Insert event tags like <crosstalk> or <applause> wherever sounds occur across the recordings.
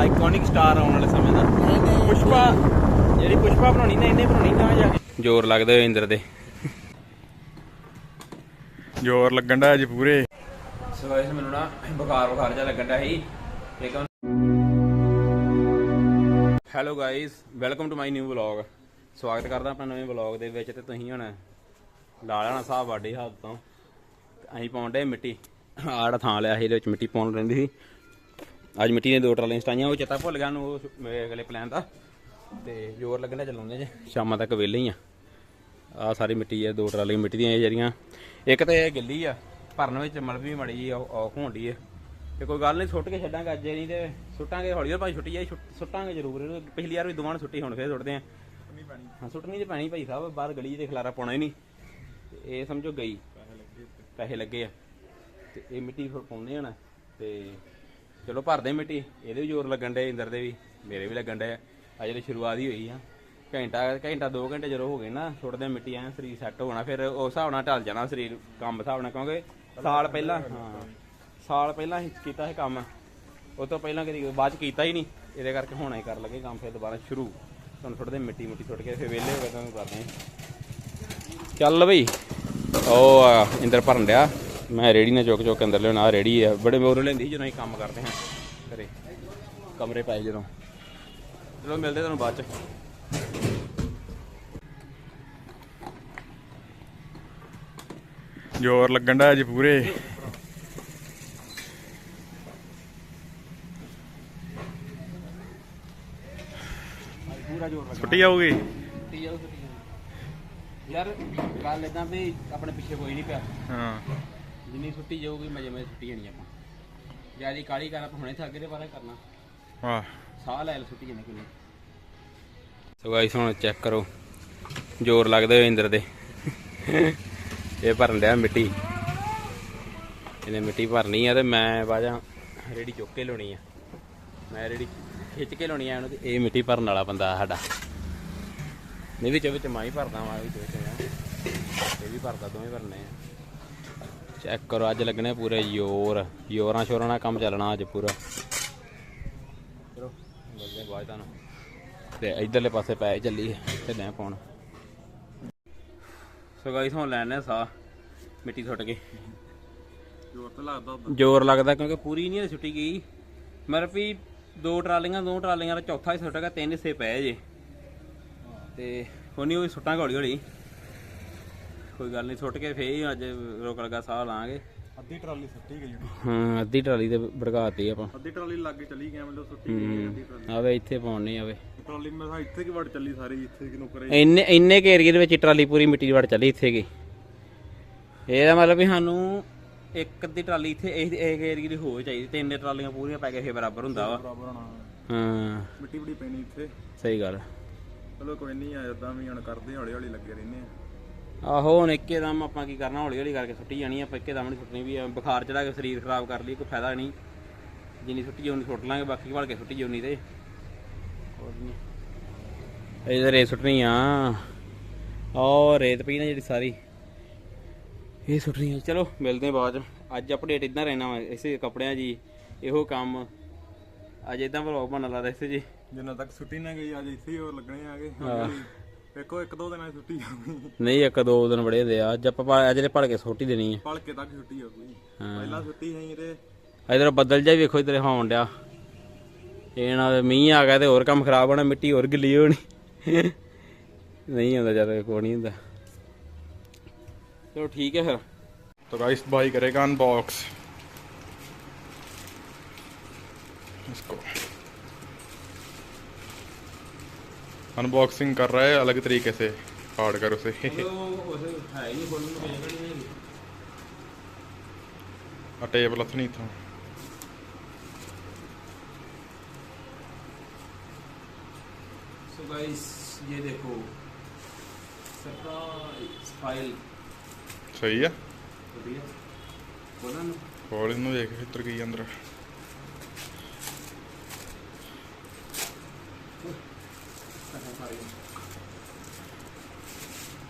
Iconic star ਆਉਣ ਵਾਲੇ ਸਮੇਂ ਦਾ। ਪੁਸ਼ਪਾ ਜਿਹੜੀ ਪੁਸ਼ਪਾ ਬਣਾਉਣੀ ਨਾ ਇਹਨੇ ਬਣਾਉਣੀ ਨਾ ਜਾ ਕੇ। ਜ਼ੋਰ ਲੱਗਦੇ ਹੋਏ ਇੰਦਰ ਦੇ। ਜ਼ੋਰ ਲੱਗਣ ਦਾ ਅੱਜ ਪੂਰੇ। ਸੋ ਗਾਇਸ ਮੈਨੂੰ ਨਾ ਬੁਖਾਰ ਬੁਖਾਰ ਜਿਹਾ ਲੱਗਣ ਦਾ ਸੀ। ਇੱਕ hello guys welcome to my new vlog ਸਵਾਗਤ ਕਰਦਾ ਆਪਣਾ ਨਵੇਂ ਵਲੌਗ ਦੇ ਵਿੱਚ ਤੇ ਤੁਸੀਂ ਹੁਣ ਲਾ ਲੈਣਾ ਸਾਹ ਵਾਡੇ ਹੱਥ ਤੋਂ। ਤੇ ਅਸੀਂ ਪਾਉਂਦੇ ਮਿੱਟੀ। ਆੜਾ ਥਾਂ ਲਿਆ ਸੀ ਇਹਦੇ ਵਿੱਚ ਮਿੱਟੀ ਪਾਉਣ ਰਹਿੰਦੀ ਸੀ। ਅੱਜ ਮਿੱਟੀ ਨੇ ਦੋ ਟਰਾਲੀਆਂ ਸਟਾਈਆਂ ਉਹ ਚੇਤਾ ਭੁੱਲ ਗਿਆ ਨੂੰ ਉਹ ਅਗਲੇ ਪਲਾਨ ਦਾ। ਤੇ ਜ਼ੋਰ ਲੱਗਣਾ ਚਲਾਉਂਦੇ ਜੇ ਸ਼ਾਮਾਂ ਤੱਕ ਵਿਹਲੇ ਹੀ ਆ। ਆ ਸਾਰੀ ਮਿੱਟੀ ਹੈ ਦੋ ਟਰਾਲੀਆਂ ਮਿੱਟੀ ਦੀਆਂ ਇਹ ਜਿਹੜੀਆਂ। ਇੱਕ ਤਾਂ ਇਹ ਗਿੱਲੀ ਆ ਭਰਨ ਵਿੱਚ ਮਲਬ ਵੀ ਮੜੀ ਜੀ ਔਖ ਹੁੰਦੀ ਹੈ ਤੇ ਕੋਈ ਗੱਲ ਨਹੀਂ ਸੁੱਟ ਕੇ ਛੱਡਾਂਗੇ ਅੱਜ ਨਹੀਂ ਤੇ ਸੁੱਟਾਂਗੇ ਹੌਲੀ ਹੌਲੀ ਭਾਈ ਛੁੱਟੀ ਜਾਈ ਸੁੱਟ- ਸੁੱਟਾਂਗੇ ਜ਼ਰੂਰ। ਪਿਛਲੀ ਵਾਰ ਵੀ ਦੋਵਾਂ ਨੂੰ ਛੁੱਟੀ ਹੁਣ ਫੇਰ ਸੁੱਟਦੇ ਆ। ਹਾਂ ਸੁੱਟਣੀ ਤੇ ਪੈਣੀ ਭਾਈ ਸਾਹਿਬ ਬਾਹਰ ਗਲੀ ਤੇ ਖਲਾਰਾ ਪਾਉਣਾ ਹੀ ਨਹੀਂ। ਇਹ ਸਮਝੋ ਗਈ। ਪੈਸੇ ਲੱਗੇ ਆ। ਤੇ ਇਹ ਮਿੱਟੀ ਫਿਰ ਪਾਉਂਦੇ ਆ ਨਾ ਤੇ ਚਲੋ ਭਰਦੇ ਮਿੱਟੀ ਇਹਦੇ ਵੀ ਜ਼ੋਰ ਲੱਗਣ ਡੇ ਇੰਦਰ ਦੇ ਵੀ ਮੇਰੇ ਵੀ ਲੱਗਣ ਡੇ ਆ। ਜਿਹੜੇ ਸ਼ੁਰੂਆਤ ਹੀ ਹੋਈ ਆ। ਘੰਟਾ ਘੰਟਾ 2 ਘੰਟੇ ਜਦੋਂ ਹੋ ਗਏ ਨਾ ਸੁੱਟਦੇ ਮਿੱਟੀ ਐ ਸਰੀਰ ਸੈੱਟ ਹੋਣਾ ਫਿਰ ਉਸ ਹਿਸਾਬ ਨਾਲ ਢਲ ਜਾਣਾ ਸਰੀਰ ਕੰਮ ਹਿਸਾਬ ਨਾਲ ਕਿਉਂਕਿ ਸਾਲ ਪਹਿਲਾਂ ਹਾਂ ਸਾਲ ਪਹਿਲਾਂ ਹੀ ਕੀਤਾ ਇਹ ਕੰਮ। ਉਹ ਤੋਂ ਪਹਿਲਾਂ ਕਦੀ ਬਾਅਦ ਚ ਕੀਤਾ ਹੀ ਨਹੀਂ। ਇਹਦੇ ਕਰਕੇ ਹੁਣ ਹੀ ਕਰ ਲੱਗੇ ਕੰਮ ਫਿਰ ਦੁਬਾਰਾ ਸ਼ੁਰੂ। ਤੁਹਾਨੂੰ ਸੁੱਟਦੇ ਮਿੱਟੀ ਮੁੱਟੀ ਸੁੱਟ ਕੇ ਫਿਰ ਵਿਹਲੇ ਹੋ ਗਏ ਤੁਹਾਨੂੰ ਕਰਦੇ ਚੱਲ ਬਈ ਉਹ ਆ, ਇੰਦਰ ਭਰਨ ਡਿਆ। ਮੈਂ ਰੇੜੀ ਨਾਲ ਚੁੱਕ ਚੁੱਕ ਕੇ ਅੰਦਰ ਲਿਆਉਣਾ ਆ ਰੇੜੀ ਆ। ਬੜੇ ਮੋਰ ਲੈਂਦੀ ਜਦੋਂ ਅਸੀਂ ਕੰਮ ਕਰਦੇ ਹਾਂ ਘਰੇ। ਕਮਰੇ ਪਾਏ ਜਦੋਂ। ਚਲੋ ਮਿਲਦੇ ਤੁਹਾਨੂੰ ਬਾਅਦ ਚ। ਜ਼ੋਰ ਲੱਗਣ ਦਾ ਅੱਜ ਪੂਰੇ। ਪੂਰਾ ਜੋਰ ਲੱਗਾ ਛੁੱਟੀ ਜਾਓ। ਯਾਰ ਗੱਲ ਇਦਾਂ ਵੀ ਆਪਣੇ ਪਿੱਛੇ ਕੋਈ ਨਹੀਂ ਪਿਆ। ਹਾਂ। ਜਿੰਨੀ ਛੁੱਟੀ ਜਾਊਗੀ ਮਜੇ ਮਜੇ ਛੁੱਟੀ ਜਾਣੀ ਆਪਾਂ। ਜਿਆਦੀ ਕਾਲੀ ਕਰ ਆਪਾਂ ਹੁਣੇ ਥੱਕ ਗਏ ਤੇ ਬਾਰੇ ਕਰਨਾ। ਵਾਹ ਸਾਹ ਲੈ ਲੈ ਛੁੱਟੀ ਜਾਣੀ ਕੋਈ ਸੋ ਗਾਇਸ ਹੁਣ ਚੈੱਕ ਕਰੋ। ਜ਼ੋਰ ਲੱਗਦੇ ਹੋਏ ਇੰਦਰ ਦੇ। ਇਹ ਭਰਨ ਡਿਆ ਮਿੱਟੀ। ਇਹਨੇ ਮਿੱਟੀ ਭਰਨੀ ਆ ਤੇ ਮੈਂ ਬਾਜਾ ਰੇੜੀ ਚੁੱਕ ਕੇ ਲਾਉਣੀ ਆ। ਮੈਂ ਰੇੜੀ ਖਿੱਚ ਕੇ ਲਾਉਣੀ ਆ ਇਹਨੂੰ ਤੇ ਇਹ ਮਿੱਟੀ ਭਰਨ ਵਾਲਾ ਬੰਦਾ ਸਾਡਾ। ਨਹੀਂ ਵਿੱਚ ਵਿੱਚ ਮੈਂ ਹੀ ਭਰਦਾ ਵਾਂ ਵਿੱਚ ਵਿੱਚ ਇਹ ਵੀ ਭਰਦਾ ਦੋਵੇਂ ਭਰਨੇ ਆ। ਚੈੱਕ ਕਰੋ ਅੱਜ ਲੱਗਣੇ ਪੂਰੇ ਜ਼ੋਰ। ਜ਼ੋਰਾਂ ਸ਼ੋਰਾਂ ਨਾਲ ਕੰਮ ਚੱਲਣਾ ਅੱਜ ਪੂਰਾ। ਚਲੋ ਮਿਲਦੇ ਬਾਅਦ ਤੁਹਾਨੂੰ। ਤੇ ਇਧਰਲੇ ਪਾਸੇ ਪੈ ਚੱਲੀ ਤੇ ਲੈ ਪਾਉਣ। ਸੋ ਗਾਈਸ ਹੁਣ ਲੈਣੇ ਸਾਹ। ਮਿੱਟੀ ਸੁੱਟ ਕੇ। ਜ਼ੋਰ ਤਾਂ ਲੱਗਦਾ ਜ਼ੋਰ ਲੱਗਦਾ ਕਿਉਂਕਿ ਪੂਰੀ ਨਹੀਂ ਛੁੱਟੀ ਗਈ। ਮਰ ਵੀ ਦੋ ਟਰਾਲੀਆਂ ਦੋ ਟਰਾਲੀਆਂ ਦਾ ਚੌਥਾ ਹੀ ਸੁੱਟ ਗਿਆ ਤਿੰਨ ਹਿੱਸੇ ਪਏ ਜੇ। ਤੇ ਕੋਨੀ ਉਹ ਸੁੱਟਾਂਗੇ ਹੌਲੀ ਹੌਲੀ ਕੋਈ ਗੱਲ ਨਹੀਂ ਸੁੱਟ ਕੇ ਫੇਰ ਹੀ ਅੱਜ ਰੋਕ ਲਗਾ ਸਾਹ ਲਾਂਗੇ। ਅੱਧੀ ਟਰਾਲੀ ਸੁੱਟੀ ਗਈ ਹਾਂ ਅੱਧੀ ਟਰਾਲੀ ਤੇ ਭੜਕਾਤੀ ਆਪਾਂ। ਅੱਧੀ ਟਰਾਲੀ ਲੱਗ ਚਲੀ ਗਿਆ ਮਤਲਬ ਸੁੱਟੀ ਗਈ ਅੱਧੀ ਟਰਾਲੀ। ਆਵੇ ਇੱਥੇ ਪਾਉਣੀ ਆਵੇ। ਟਰਾਲੀ ਮੈਂ ਇੱਥੇ ਕੀ ਵੜ ਚੱਲੀ ਸਾਰੀ ਇੱਥੇ ਕਿ ਨੁਕਰੇ। ਇੰਨੇ ਇੰਨੇ ਕੇ ਏਰੀਏ ਦੇ ਵਿੱਚ ਟਰਾਲੀ ਪੂਰੀ ਮਿੱਟੀ ਦੀ ਵੜ ਚੱਲੀ ਇੱਥੇ ਗਈ ਇਹਦਾ ਮਤਲਬ ਵੀ ਸਾਨੂੰ ਇੱਕ ਅੱਧੀ ਟਰਾਲੀ ਇੱਥੇ ਇਹ ਇਹ ਏਰੀਏ ਦੀ ਹੋ ਚਾਹੀਦੀ ਤਿੰਨ ਟਰਾਲੀਆਂ ਪੂਰੀਆਂ ਪੈ ਕੇ ਫੇਰ ਬਰਾਬਰ ਹੁੰਦਾ ਵਾ। ਬਰਾਬਰ ਹੋਣਾ। ਹਾਂ। ਮਿੱਟੀ ਬੜੀ ਪੈਣੀ ਇੱਥੇ। ਸਹੀ ਗੱਲ। ਚਲੋ ਕੋਈ ਨਹੀਂ ਆ ਜਦਾਂ ਵੀ ਹੁਣ ਕਰਦੇ ਹੌਲੀ ਹੌਲੀ ਲੱਗੇ ਰਹਿੰਦੇ ਆ। ਆਹੋ ਹੁਣ ਇੱਕੇ ਦਮ ਆਪਾਂ ਕੀ ਕਰਨਾ ਹੌਲੀ ਹੌਲੀ ਕਰਕੇ ਸੁੱਟੀ ਜਾਣੀ ਆਪਾਂ ਇੱਕੇ ਦਮ ਨਹੀਂ ਸੁੱਟਣੀ ਵੀ ਬੁਖਾਰ ਚੜਾ ਕੇ ਸਰੀਰ ਖਰਾਬ ਕਰ ਲਈ ਕੋਈ ਫਾਇਦਾ ਨਹੀਂ ਜਿੰਨੀ ਸੁੱਟੀ ਜਾਉਣੀ ਸੁੱਟ ਲਾਂਗੇ ਬਾਕੀ ਭਲ ਕੇ ਸੁੱਟੀ ਜਾਉਣੀ ਤੇ। ਇਧਰ ਇਹ ਸੁੱਟਣੀ ਆ। ਔਰ ਰੇਤ ਪਈ ਨਾ ਜਿਹੜੀ ਸਾਰੀ। ਇਹ ਸੁੱਟਣੀ ਆ। ਚਲੋ ਮਿਲਦੇ ਆ ਬਾਅਦ ਚ। ਅੱਜ ਅਪਡੇਟ ਇਦਾਂ ਰਹਿਣਾ ਵਾ ਇਸੇ ਕੱਪੜਿਆਂ ਜੀ ਇਹੋ ਕੰਮ। ਅੱਜ ਇਦਾਂ ਵਲੌਗ ਬਣਨ ਲੱਗਾ ਇਸੇ ਜੀ। ਜਿੰਨਾ ਤੱਕ ਛੁੱਟੀ ਨਾ ਗਈ ਅੱਜ ਇੱਥੇ ਹੀ ਹੋਰ ਲੱਗਣੇ ਆਗੇ ਵੇਖੋ ਇੱਕ ਦੋ ਦਿਨਾਂ ਦੀ ਛੁੱਟੀ ਆਉਗੀ ਨਹੀਂ ਇੱਕ ਦੋ ਦਿਨ ਬੜੇ ਦੇ ਆ ਅੱਜ ਆਪਾਂ ਪਾ- ਅੱਜ ਦੇ ਭੜ ਕੇ ਸੁੱਟ ਹੀ ਦੇਣੀ ਆ ਭਲਕੇ ਤੱਕ ਛੁੱਟੀ ਆਉਗੀ ਹਾਂ। ਪਹਿਲਾਂ ਛੁੱਟੀ ਹੈ ਤੇ ਇਧਰ ਬੱਦਲ ਜਿਹਾ ਵੀ ਵੇਖੋ ਇਧਰ ਹੋਣ ਡਿਆ ਇਹ ਨਾਲ ਮੀਂਹ ਆ ਗਿਆ ਤੇ ਹੋਰ ਕੰਮ ਖਰਾਬ ਹੋਣਾ ਮਿੱਟੀ ਹੋਰ ਗਿੱਲੀ ਹੋਣੀ ਨਹੀਂ ਹੁੰਦਾ ਜਦ ਕੋਈ ਨਹੀਂ ਹੁੰਦਾ ਚਲੋ ਠੀਕ ਹੈ ਫਿਰ तो गाइस भाई करेगा अनबॉक्स इसको अनबॉक्सिंग कर रहा है अलग तरीके से फाड़ कर उसे और टेप लथनी था सो गाइस ये देखो सरप्राइज फाइल सही है ਵਧੀਆ ਬੋਲਾਂ ਨੂੰ खोल इनू देख इधर की अंदर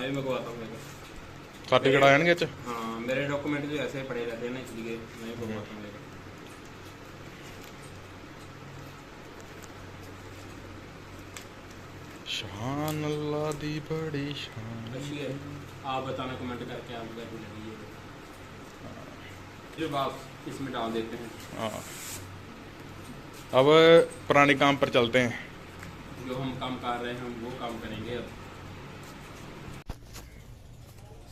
मैं भी मंगवाता हूँ सर्टिफिकेट आए ना च हाँ मेरे डॉक्यूमेंट जो ऐसे पड़े रहते हैं ना इसलिए मैं भी मंगवाता हूँ शान अल्लाह दी बड़ी शान अच्छी है आप बताना कमेंट करके आप कैसी लगी है जो आप इसमें डाल देते हैं हाँ अब पुराने काम पर चलते हैं जो हम काम कर रहे हैं हम वो काम करेंगे अब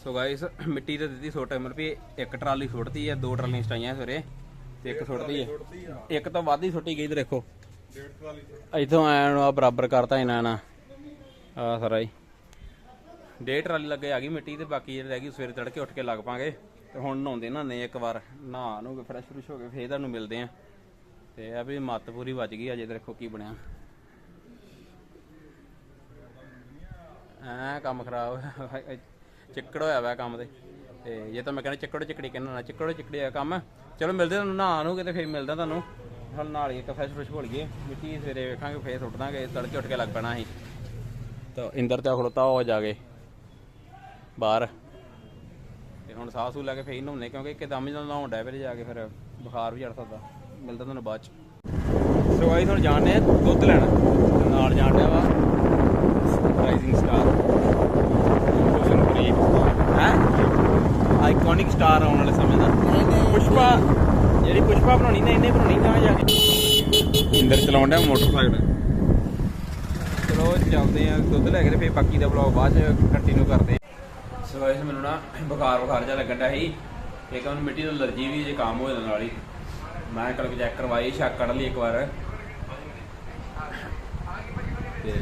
ਸੋ ਗਾਇਸ <coughs> ਮਿੱਟੀ ਤੇ ਦਿੱਤੀ ਸੁੱਟ ਮਤਲਬ ਵੀ ਇੱਕ ਟਰਾਲੀ ਸੁੱਟਦੀ ਹੈ ਦੋ ਟਰਾਲੀਆਂ ਸਟਾਈਆਂ ਸਵੇਰੇ ਤੇ ਇੱਕ ਸੁੱਟਦੀ ਹੈ ਇੱਕ ਤਾਂ ਵੱਧ ਹੀ ਸੁੱਟੀ ਗਈ ਤੇ ਦੇਖੋ। ਇਥੋਂ ਆਇਆ ਨੂੰ ਆ ਬਰਾਬਰ ਕਰਤਾ ਇਹਨਾਂ ਨਾ। ਆ ਸਾਰਾ ਹੀ। ਡੇਢ ਟਰਾਲੀ ਲੱਗੇ ਆ ਗਈ ਮਿੱਟੀ ਤੇ ਬਾਕੀ ਜਿਹੜੀ ਰਹਿ ਗਈ ਸਵੇਰੇ ਤੜਕੇ ਉੱਠ ਕੇ ਲੱਗ ਪਾਂਗੇ। ਤੇ ਹੁਣ ਨਹਾਉਂਦੇ ਨਹਾਉਂਦੇ ਇੱਕ ਵਾਰ ਨਹਾ ਨੂੰ ਫਰੈਸ਼ ਫਰੈਸ਼ ਹੋ ਕੇ ਫੇਰ ਤੁਹਾਨੂੰ ਮਿਲਦੇ ਆ। ਤੇ ਆ ਵੀ ਮੱਤ ਪੂਰੀ ਵੱਜ ਗਈ ਅਜੇ ਦੇਖੋ ਕੀ ਬਣਿਆ। ਐ ਕੰਮ ਖਰਾਬ ਹੋਇਆ। ਚਿੱਕੜ ਹੋਇਆ ਵਾ ਕੰਮ ਤੇ ਤੇ ਜੇ ਤਾਂ ਮੈਂ ਕਹਿੰਦਾ ਚਿੱਕੜ ਚਿੱਕੜੀ ਕਹਿੰਦਾ ਨਾ, ਚਿੱਕੜ ਚਿੱਕੜੀ ਆ ਕੰਮ। ਚਲੋ ਮਿਲਦੇ ਤੁਹਾਨੂੰ, ਨਹਾ ਨੂੰ ਕਿਤੇ ਫੇਰ ਮਿਲਦਾ ਤੁਹਾਨੂੰ। ਹੁਣ ਨਾਲ ਹੀ ਇੱਕ ਫਰੈਸ਼ ਭੁੱਲ ਗਏ ਮਿੱਟੀ ਸਵੇਰੇ ਵੇਖਾਂਗੇ, ਫੇਰ ਸੁੱਟ ਦਾਂਗੇ, ਤੜਕੇ ਉੱਠ ਕੇ ਲੱਗ ਪੈਣਾ ਅਸੀਂ ਤਾਂ ਇੰਦਰ ਤੇ ਖੜੋਤਾ ਹੋ ਜਾ ਕੇ ਬਾਹਰ। ਤੇ ਹੁਣ ਸਾਹ ਸੂ ਲੈ ਕੇ ਫੇਰ ਨਹਾਉਣੇ ਕਿਉਂਕਿ ਇੱਕਦਮ ਹੀ ਨਹਾਉਣ ਡੈ ਫਿਰ ਜਾ ਕੇ ਫਿਰ ਬੁਖਾਰ ਵੀ ਚੜ ਸਕਦਾ। ਮਿਲਦਾ ਤੁਹਾਨੂੰ ਬਾਅਦ ਚ। ਸੋ ਆਈ ਹੁਣ ਜਾਣਦੇ ਆ ਦੁੱਧ ਲੈਣਾ। ਨਾਲ ਜਾਣ ਡਿਆ ਵਾ। ਰਾਈਜ਼ਿੰਗ ਸਟਾਰ ਆਈਕੋਨਿਕ ਸਟਾਰ ਆਉਣ ਵਾਲੇ ਸਮੇਂ ਦਾ। ਪੁਸ਼ਪਾ ਜਿਹੜੀ ਪੁਸ਼ਪਾ ਬਣਾਉਣੀ ਨਾ ਇਹਨੇ ਬਣਾਉਣੀ ਤਾਂ ਜਾ ਕੇ। ਇੰਦਰ ਚਲਾਉਣ ਡਿਆ ਮੋਟਰਸਾਈਕਲ। ਚਲੋ ਚੱਲਦੇ ਆ ਦੁੱਧ ਲੈ ਕੇ ਤੇ ਫੇਰ ਬਾਕੀ ਦਾ ਵਲੌਗ ਬਾਅਦ ਚ ਕੰਟੀਨਿਊ ਕਰਦੇ ਆ। ਸੋ ਇਸ ਮੈਨੂੰ ਨਾ ਬੁਖਾਰ ਬੁਖਾਰ ਜਿਹਾ ਲੱਗਣ ਡਿਆ ਸੀ। ਇੱਕ ਮੈਨੂੰ ਮਿੱਟੀ ਤੋਂ ਅਲਰਜੀ ਵੀ ਜੇ ਕੰਮ ਹੋ ਜਾਂਦਾ ਨਾਲ ਹੀ। ਮੈਂ ਕਲਕ ਚੈੱਕ ਕਰਵਾਈ ਸ਼ੱਕ ਕੱਢ ਲਈ ਇੱਕ ਵਾਰ। ਤੇ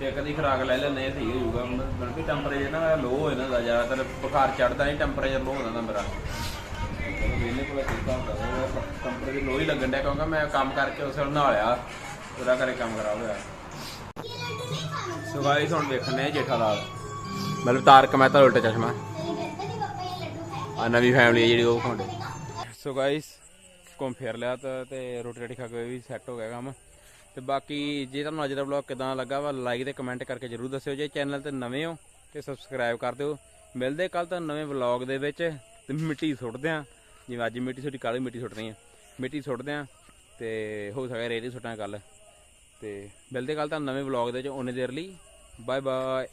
ਤੇ ਕਦੀ ਖਰਾਕ ਲੈ ਲੈਣੇ ਸਹੀ ਹੋ ਜਾਊਗਾ। ਮਤਲਬ ਕਿ ਟੈਂਪਰੇਚਰ ਨਾ ਲੋ ਹੋ ਜਾਂਦਾ ਜ਼ਿਆਦਾਤਰ, ਬੁਖਾਰ ਚੜਦਾ ਨਹੀਂ ਟੈਂਪਰੇਚਰ ਲੋ ਹੋ ਜਾਂਦਾ ਮੇਰਾ। ਵੇਲੇ ਕੋਲ ਕੀਤਾ ਹੁੰਦਾ ਟੈਂਪਰੇਚਰ ਲੋ ਹੀ ਲੱਗਣ ਡਿਆ ਕਿਉਂਕਿ ਮੈਂ ਕੰਮ ਕਰਕੇ ਉਸੇ ਨੂੰ ਨਹਾਲਿਆ ਉਹਦਾ ਕਰੇ ਕੰਮ ਖਰਾਬ ਹੋਇਆ। ਸੋ ਗਾਇਸ ਹੁਣ ਵੇਖਣੇ ਜੇਠਾ ਲਾਲ। ਮਤਲਬ ਤਾਰਕ ਮਹਿਤਾ ਦਾ ਉਲਟਾ ਚਸ਼ਮਾ। ਆ ਨਵੀਂ ਫੈਮਿਲੀ ਜਿਹੜੀ, ਉਹ ਖੋਂਡੇ ਸੋ ਗਾਇਸ ਘੁੰਮ ਫਿਰ ਲਿਆ ਤੇ ਰੋਟੀ ਰੋਟੀ ਖਾ ਕੇ ਵੀ ਸੈੱਟ ਹੋ ਗਿਆ ਕੰਮ। ਤੇ ਬਾਕੀ ਜੇ ਤੁਹਾਨੂੰ ਅੱਜ ਦਾ ਵਲੌਗ ਕਿਦਾਂ ਲੱਗਾ ਵਾ ਲਾਈਕ ਤੇ ਕਮੈਂਟ ਕਰਕੇ ਜਰੂਰ ਦੱਸਿਓ। ਜੇ ਚੈਨਲ ਤੇ ਨਵੇਂ ਹੋ ਤੇ ਸਬਸਕ੍ਰਾਈਬ ਕਰ ਦਿਓ। ਮਿਲਦੇ ਕੱਲ ਤਾਂ ਨਵੇਂ ਵਲੌਗ ਦੇ ਵਿੱਚ ਤੇ ਮਿੱਟੀ ਸੁੱਟਦੇ ਆ। ਜਿਵੇਂ ਅੱਜ ਮਿੱਟੀ ਸੁੱਟੀ ਕਾਲੀ ਮਿੱਟੀ ਸੁੱਟਣੀ ਆ। ਮਿੱਟੀ ਸੁੱਟਦੇ ਆ ਤੇ ਹੋ ਸਕਦਾ ਰੇਤੀ ਸੁੱਟਾਂ ਕੱਲ ਤੇ ਮਿਲਦੇ ਕੱਲ ਤਾਂ ਨਵੇਂ ਵਲੌਗ ਦੇ ਵਿੱਚ। ਉਹਨੇ ਦੇਰ ਲਈ ਬਾਏ ਬਾਏ